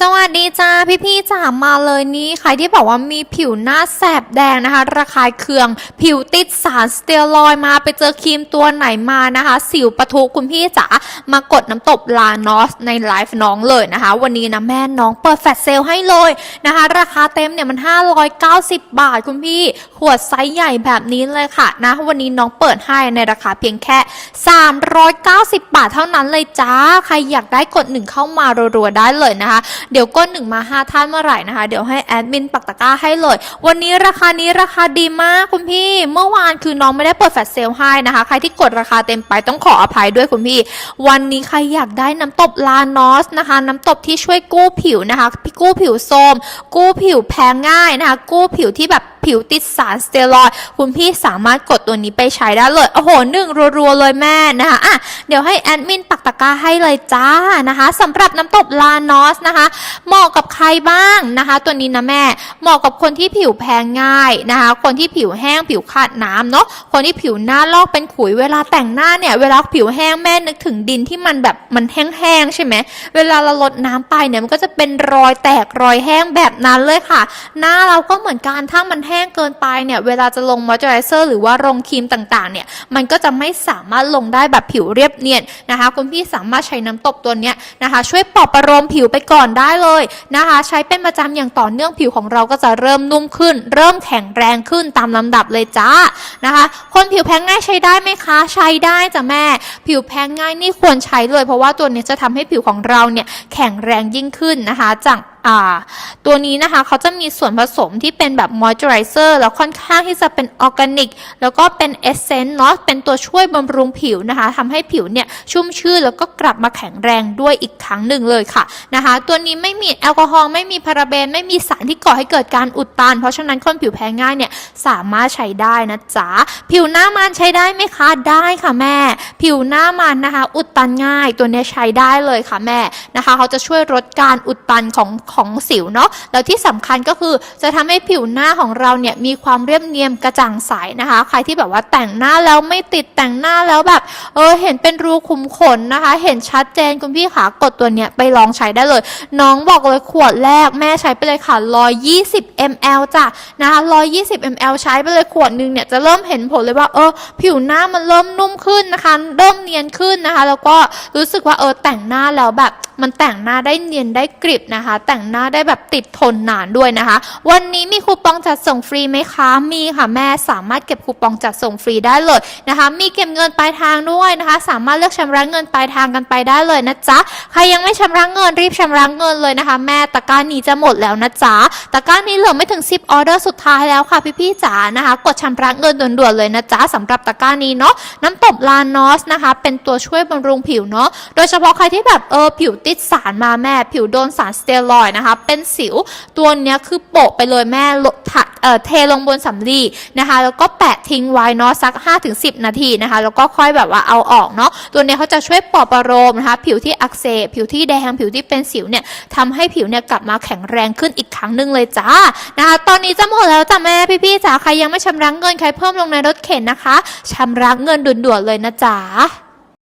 สวัสดีจ้าพี่ๆจ๋ามาเลยนี่ใครที่บอกว่ามีผิวหน้าแสบแดงนะคะ ระคายเคือง ผิวติดสารสเตียรอยมาไปเจอครีมตัวไหนมานะคะ สิวปะทุคุณพี่จ๋ามากดน้ำตบลานอสในไลฟ์น้องเลยนะคะ วันนี้นะแม่น้องเปิดแฟลชเซลให้เลยนะคะ ราคาเต็มเนี่ยมัน 590 บาทคุณพี่ ขวดไซส์ใหญ่แบบนี้เลยค่ะนะ วันนี้น้องเปิดให้ในราคาเพียงแค่ 390 บาทเท่านั้นเลยจ้าใครอยากได้กดหนึ่งเข้ามารัวๆได้เลยนะคะเดี๋ยวก้นหนึ่งมาห้าท่านเมื่อไหร่นะคะ เดี๋ยวให้แอดมินปักตะกร้าให้เลย วันนี้ราคานี้ราคาดีมากคุณพี่ เมื่อวานคือน้องไม่ได้เปิดแฟลชเซลให้นะคะ ใครที่กดราคาเต็มไปต้องขออภัยด้วยคุณพี่ วันนี้ใครอยากได้น้ำตบลานอสนะคะ น้ำตบที่ช่วยกู้ผิวนะคะ พี่กู้ผิวโทมกู้ผิวแพ้ง่ายนะคะ กู้ผิวที่แบบ ผิวติดสารสเตียรอยด์คุณพี่สามารถกดตัวนี้ไปใช้ได้เลย โอ้โหหนึ่งรัวๆเลยแม่นะคะอะเดี๋ยวให้แอดมินปักตะกร้าให้เลยจ้านะคะสำหรับน้ำตบลานอสนะคะ เหมาะกับใครบ้างนะคะ ตัวนี้นะแม่เหมาะกับคนที่ผิวแพ้ง่ายนะคะ คนที่ผิวแห้งผิวขาดน้ำเนาะคนที่ผิวหน้าลอกเป็นขุยเวลาแต่งหน้าเนี่ยเวลาผิวแห้งแม่นึกถึงดินที่มันแบบมันแห้งๆใช่ไหมเวลาเราลดน้ำไปเนี่ยมันก็จะเป็นรอยแตกรอยแห้งแบบนั้นเลยค่ะ หน้าเราก็เหมือนกันถ้ามันแห้งห้งเกินไปเนี่ยเวลาจะลงมอยเจอไรเซอร์หรือว่าลงครีมต่างๆเนี่ยมันก็จะไม่สามารถลงได้แบบผิวเรียบเนียนนะคะคุณพี่สามารถใช้น้ำตบตัวเนี้ยนะคะ ช่วยปลอบประโลมผิวไปก่อนได้เลยนะคะ ใช้เป็นประจำอย่างต่อเนื่องผิวของเราก็จะเริ่มนุ่มขึ้น เริ่มแข็งแรงขึ้นตามลำดับเลยจ้านะคะ คนผิวแพ้ง่ายใช้ได้ไหมคะ ใช้ได้จ้ะแม่ ผิวแพ้ง่ายนี่ควรใช้เลย เพราะว่าตัวนี้จะทำให้ผิวของเราเนี่ยแข็งแรงยิ่งขึ้นนะคะจาก อ่าตัวนี้นะคะเขาจะมีส่วนผสมที่เป็นแบบมอยส์เจอไรเซอร์แล้วค่อนข้างที่จะเป็นออร์แกนิก แล้วก็เป็นเอเซนต์เนาะเป็นตัวช่วยบำรุงผิวนะคะทำให้ผิวเนี่ยชุ่มชื่นแล้วก็กลับมาแข็งแรงด้วยอีกครั้งหนึ่งเลยค่ะนะคะ ตัวนี้ไม่มีแอลกอฮอล์ไม่มีพาราเบน ไม่มีสารที่ก่อให้เกิดการอุดตัน เพราะฉะนั้นคนผิวแพ้ง่ายเนี่ยสามารถใช้ได้นะจ๊ะผิวหน้ามันใช้ได้ไหมคะได้ค่ะแม่ ผิวหน้ามันนะคะ อุดตันง่าย ตัวเนี้ยใช้ได้เลยค่ะแม่นะคะ เขาจะช่วยลดการอุดตันของของสิวเนาะแล้วที่สำคัญก็คือจะทำให้ผิวหน้าของเราเนี่ยมีความเรียบเนียนกระจ่างใสนะคะ ใครที่แบบว่าแต่งหน้าแล้วไม่ติดแต่งหน้าแล้วแบบเออเห็นเป็นรูขุมขนนะคะ เห็นชัดเจนคุณพี่ขากดตัวเนี้ยไปลองใช้ได้เลย น้องบอกเลยขวดแรกแม่ใช้ไปเลยค่ะ120 ml จ้ะนะคะ120 ml ใช้ไปเลยขวดหนึงเนี่ยจะเริ่มเห็นผลเลยว่าเออผิวหน้ามันเริ่มนุ่มขึ้นนะคะ เริ่มเนียนขึ้นนะคะ แล้วก็รู้สึกว่าเออแต่งหน้าแล้วแบบมันแต่งหน้าได้เนียนได้กริบนะคะ แต่งหน้าได้แบบติดทนนานด้วยนะคะ วันนี้มีคูปองจัดส่งฟรีไหมคะ มีค่ะแม่สามารถเก็บคูปองจัดส่งฟรีได้เลยนะคะ มีเก็บเงินปลายทางด้วยนะคะ สามารถเลือกชำระเงินปลายทางกันไปได้เลยนะจ๊ะใครยังไม่ชำระเงินรีบชำระเงินเลยนะคะ แม่ตะกร้านี้จะหมดแล้วนะจ๊ะตะกร้านี้เหลือไม่ถึง 10ออเดอร์สุดท้ายแล้วค่ะพี่ๆจ๋านะคะ กดชำระเงินด่วนๆเลยนะจ๊ะสำหรับตะกร้านี้เนาะน้ำตบลานอสนะคะ เป็นตัวช่วยบำรุงผิวเนาะโดยเฉพาะใครที่แบบเออผิวติดสารมาแม่ผิวโดนสารสเตียรอยด์นะคะ เป็นสิวตัวเนี้ยคือโปะไปเลยแม่ถะเทลงบนสำลีนะคะ แล้วก็แปะทิ้งไว้เนาะสัก 5-10 นาทีนะคะ แล้วก็ค่อยแบบว่าเอาออกเนาะตัวเนี้ยเขาจะช่วยปลอบประโลมนะคะ ผิวที่อักเสบผิวที่แดงผิวที่เป็นสิวเนี่ยทำให้ผิวเนี่ยกลับมาแข็งแรงขึ้นอีกครั้งหนึ่งเลยจ้านะคะ ตอนนี้จะหมดแล้วจ้ะแม่พี่ๆจ๋าใครยังไม่ชำระเงินใครเพิ่มลงในรถเข็นนะคะชำระเงินด่วนๆเลยนะจ๊ะ